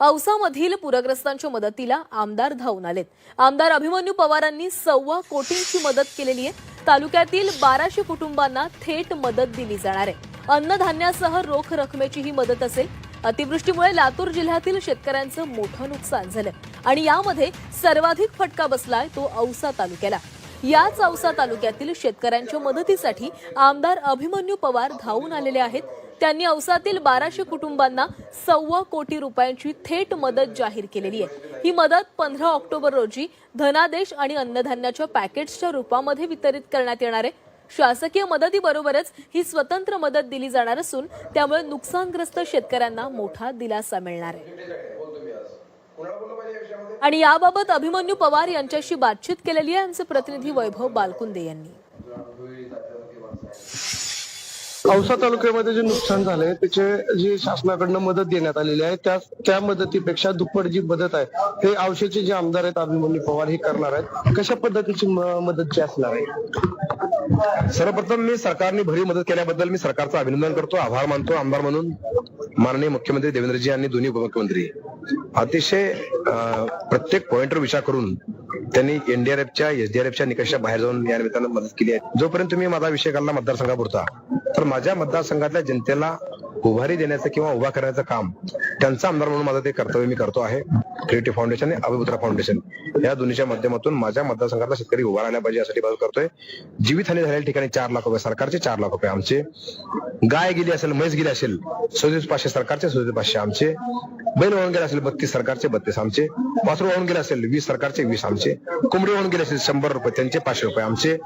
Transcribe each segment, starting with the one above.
औसामधील पूरग्रस्तांच्या मदतीला आमदार धावून आलेत. आमदार अभिमन्यू पवारांनी सव्वा कोटींची मदत केलेली आहे. तालुक्यातील बाराशे कुटुंबांना थेट मदत दिली जाणार आहे. अन्नधान्यासह रोख रकमेची ही मदत असेल. अतिवृष्टीमुळे लातूर जिल्ह्यातील शेतकऱ्यांचं मोठं नुकसान झालं. आणि यामध्ये सर्वाधिक फटका बसलाय तो औसा तालुक्याला. याच औसा तालुक्यातील शेतकऱ्यांच्या मदतीसाठी आमदार अभिमन्यू पवार धावून आलेले आहेत. त्यांनी औसातील बाराशे कुटुंबांना सव्वा कोटी रुपयांची थेट मदत जाहीर केलेली आहे. ही मदत पंधरा ऑक्टोबर रोजी धनादेश आणि अन्नधान्याच्या पॅकेट्सच्या रूपामध्ये वितरित करण्यात येणार आहे. शासकीय मदतीबरोबरच ही स्वतंत्र मदत दिली जाणार असून त्यामुळे नुकसानग्रस्त शेतकऱ्यांना मोठा दिलासा मिळणार आहे. आणि याबाबत अभिमन्यू पवार यांच्याशी बातचीत केलेली आहे आमचे प्रतिनिधी वैभव बालकुंदे यांनी. औसा तालुक्यामध्ये जे नुकसान झालंय त्याचे जे शासनाकडनं मदत देण्यात आलेली आहे त्या त्या मदतीपेक्षा दुप्पट जी मदत आहे ते औषधचे जे आमदार आहेत अभिमन्यू पवार हे करणार आहेत. कशा पद्धतीची मदत जी असणार आहे? सर्वप्रथम मी सरकारने भरीव मदत केल्याबद्दल मी सरकारचं अभिनंदन करतो आभार मानतो. आमदार म्हणून माननीय मुख्यमंत्री देवेंद्रजी आणि दोन्ही उपमुख्यमंत्री. अतिशय प्रत्येक पॉइंटवर विचार करून त्यांनी एनडीआरएफच्या एसडीआरएफच्या निकषाच्या बाहेर जाऊन या निमित्तानं मदत केली आहे. जोपर्यंत तुम्ही माझा विषय काढला मतदारसंघापुरता. तर माझ्या मतदारसंघातल्या जनतेला उभारी देण्याचं किंवा उभा करण्याचं काम त्यांचा आमदार म्हणून माझं ते कर्तव्य मी करतो आहे. क्रिएटिव्ह फाउंडेशन आणि अभिपुत्रा फाउंडेशन या दोन्हीच्या माध्यमातून माझ्या मतदारसंघातला शेतकरी उभा राहिला पाहिजे यासाठी मदत करतोय. जीवितहानी झालेल्या ठिकाणी चार लाख रुपये सरकारचे चार लाख रुपये आमचे. गाय गेली असेल म्हैस गेली असेल सदतीस पाचशे सरकारचे सदतीस पाचशे आमचे. बैल वाहून गेले असेल बत्तीस सरकारचे बत्तीस आमचे. वासरू वाहून गेले असेल वीस सरकारचे वीस आमचे. कोंबडी वाहून गेले असेल शंभर रुपये त्यांचे पाचशे रुपये आमचे.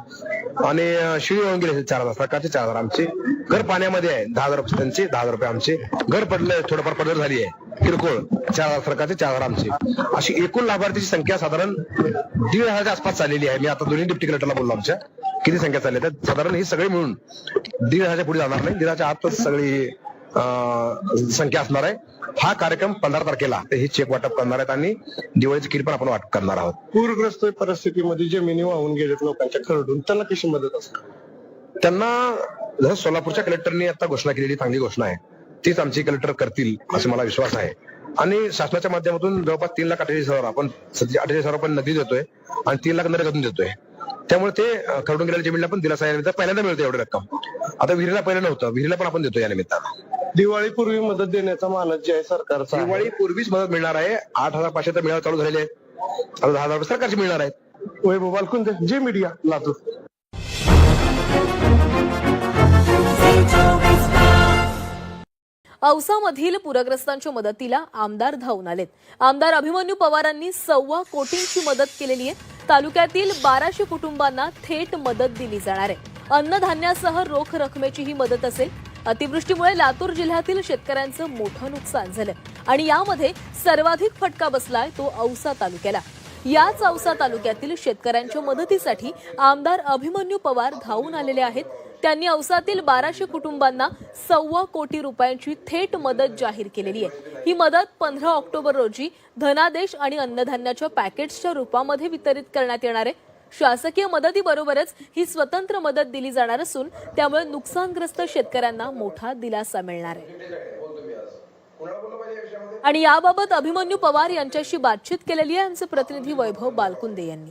आणि अं, शिळी गेले चार हजार सरकारचे चार हजार आमचे. घर पाण्यामध्ये आहे दहा हजार रुपये त्यांचे दहा हजार रुपये आमचे. घर पडलं थोडंफार पडलं झाली आहे. किरकोळ चार हजार सरकारचे चार हजार आमचे. अशी एकूण लाभार्थीची संख्या साधारण दीड हजारच्या आसपास चाललेली आहे. मी आता दोन्ही डिप्टी कलेक्टरला बोललो आमच्या. किती संख्या चालली तर साधारण ही सगळी मिळून दीड हजारच्या पुढे जाणार नाही. दीडाच्या आतच सगळी संख्या असणार आहे. हा कार्यक्रम पंधरा तारखेला हे चेक वाटप करणार आहेत आणि दिवाळीची किट पण आपण वाटप करणार आहोत. पूरग्रस्त परिस्थितीमध्ये जमिनी वाहून गेलेत लोकांच्या खरडून त्यांना कशी मदत असणार? त्यांना जसं सोलापूरच्या कलेक्टरनी आता घोषणा केलेली चांगली घोषणा आहे. तीच आमची कलेक्टर करतील असे मला विश्वास आहे. आणि शासनाच्या माध्यमातून जवळपास तीन लाख अठ्ठेचाळीस हजार आपण सध्या अठ्ठेचाळीस हजार रुपये नगदी देतोय आणि तीन लाख नरेगातून देतोय. त्यामुळे ते खरडून गेलेल्या जमिनीला पण दिलासा पहिल्यांदा मिळते एवढी रक्कम. आता विहिरीला पहिलं नव्हतं विहिरीला पण आपण देतो या निमित्तानं. दिवाळीपूर्वी मदत देण्याचा मानस जे आहे सरकारचा आहे. दिवाळी पूर्वीच मदत मिळणार आहे. आठ हजार पाचशे तर मिळायला चालू झालेले आहेत आता दहा हजार रुपये सरकारचे मिळणार आहेत. वैभव बालकुंदे जे मीडिया लातूर. औसामधील पूरग्रस्तांच्या मदतीला आमदार धावून आलेत. आमदार अभिमन्यू पवारांनी सव्वा कोटींची मदत केलेली आहे. तालुक्यातील बाराशे कुटुंबांना थेट मदत दिली जाणार आहे. अन्नधान्यासह रोख रकमेची ही मदत असेल. अतिवृष्टीमुळे लातूर जिल्ह्यातील शेतकऱ्यांचं मोठं नुकसान झालं. आणि यामध्ये सर्वाधिक फटका बसलाय तो औसा तालुक्याला. याच औसा तालुक्यातील शेतकऱ्यांच्या मदतीसाठी आमदार अभिमन्यू पवार धावून आलेले आहेत. त्यांनी औसातील बाराशे कुटुंबांना सव्वा कोटी रुपयांची थेट मदत जाहीर केलेली आहे. ही मदत पंधरा ऑक्टोबर रोजी धनादेश आणि अन्नधान्याच्या पॅकेट्सच्या रूपामध्ये वितरित करण्यात येणार आहे. शासकीय मदतीबरोबरच ही स्वतंत्र मदत दिली जाणार असून त्यामुळे नुकसानग्रस्त शेतकऱ्यांना मोठा दिलासा मिळणार आहे. आणि याबाबत अभिमन्यू पवार यांच्याशी बातचीत केलेली आहे आमचे प्रतिनिधी वैभव बालकुंदे यांनी.